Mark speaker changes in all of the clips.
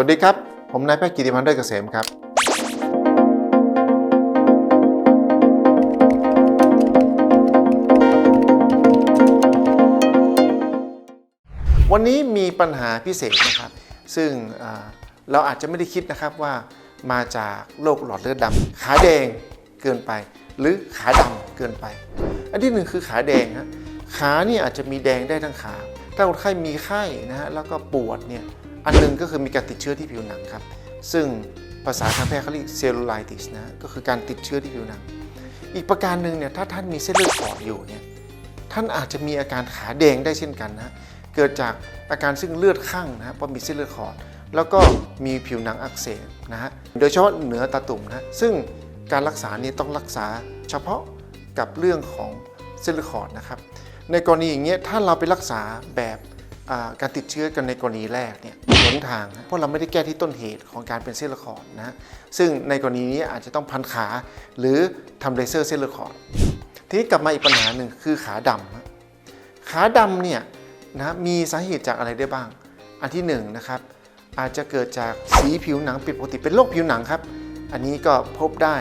Speaker 1: วัสดีครับ ผมนายแพทย์กิติพันธ์ด้วยเกษมครับ วันนี้มีปัญหาพิเศษนะครับ ซึ่งเราอาจจะไม่ได้คิดนะครับว่ามาจากโรคหลอดเลือดดำขาแดงเกินไป หรือขาดำเกินไป อันที่หนึ่งคือขาแดงฮะขาเนี่ยอาจจะมีแดงได้ทั้งขา ถ้าคนไข้มีไข้นะฮะแล้วก็ปวดเนี่ย อันหนึงก็คือมีการติดเชื้อที่ผิวหนังครับ ซึ่งภาษาทางแพทย์เขาเรียกเซลลูไลติสนะ ก็คือการติดเชื้อที่ผิวหนัง อีกประการหนึ่งเนี่ยถ้าท่านมีเส้นเลือดขอดอยู่เนี่ยท่านอาจจะมีอาการขาแดงได้เช่นกันนะ เกิดจากอาการซึ่งเลือดข้างนะเพราะมีเส้นเลือดขอด แล้วก็มีผิวหนังอักเสบนะฮะ โดยเฉพาะเหนือตาตุ่มนะ ซึ่งการรักษานี้ต้องรักษาเฉพาะกับเรื่องของเส้นเลือดขอดนะครับ ในกรณีอย่างเงี้ยถ้าเราไปรักษาแบบ การติดเชื้อกันในกรณีแรกเนี่ยหลงทาง เพราะเราไม่ได้แก้ที่ต้นเหตุของการเป็นเส้นเลือดขอดนะซึ่งในกรณีนี้อาจจะต้องพันขา หรือทำเลเซอร์เส้นเลือดขอด ทีนี้กลับมาอีกปัญหาหนึ่งคือขาดำขาดำเนี่ยนะมีสาเหตุจากอะไรได้บ้าง อันที่หนึ่งนะครับอาจจะเกิดจากสีผิวหนังผิดปกติเป็นโรคผิวหนังครับ อันนี้ก็พบได้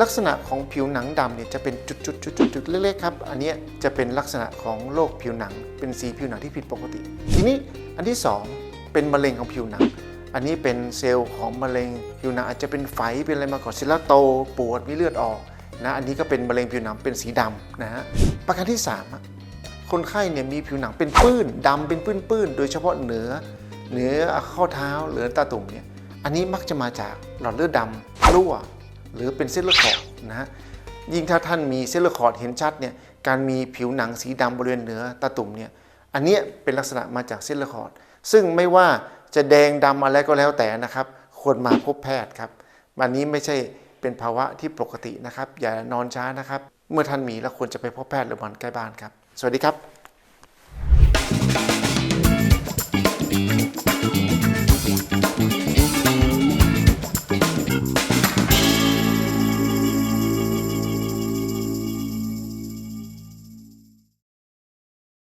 Speaker 1: ลักษณะของผิวหนังดำเนี่ยจะเป็นจุดๆๆๆเล็กๆครับ อันนี้จะเป็นลักษณะของโรคผิวหนัง เป็นสีผิวหนังที่ผิดปกติ ทีนี้อันที่สองเป็นมะเร็งของผิวหนัง อันนี้เป็นเซลล์ของมะเร็งผิวหนังอาจจะเป็นไฝเป็นอะไรมาก่อนเสร็จแล้วโตปวดมีเลือดออกนะอันนี้ก็เป็นมะเร็งผิวหนังเป็นสีดำนะฮะประการที่สามคนไข้เนี่ยมีผิวหนังเป็นปื้นดำเป็นปื้นๆโดยเฉพาะเหนือเหนือข้อเท้าหรือตาตุ่มเนี่ยอันนี้มักจะมาจากหลอดเลือดดำรั่ว หรือเป็นเส้นเลือดขอดนะฮะยิ่งถ้าท่านมีเส้นเลือดขอดเห็นชัดเนี่ยการมีผิวหนังสีดำบริเวณเหนือตาตุ่มเนี่ยอันนี้เป็นลักษณะมาจากเส้นเลือดขอด ซึ่งไม่ว่าจะแดงดำอะไรก็แล้วแต่นะครับควรมาพบแพทย์ครับอันนี้ไม่ใช่เป็นภาวะที่ปกตินะครับ อย่านอนช้านะครับ เมื่อท่านมีแล้วควรจะไปพบแพทย์หรือหมอใกล้บ้านครับ สวัสดีครับ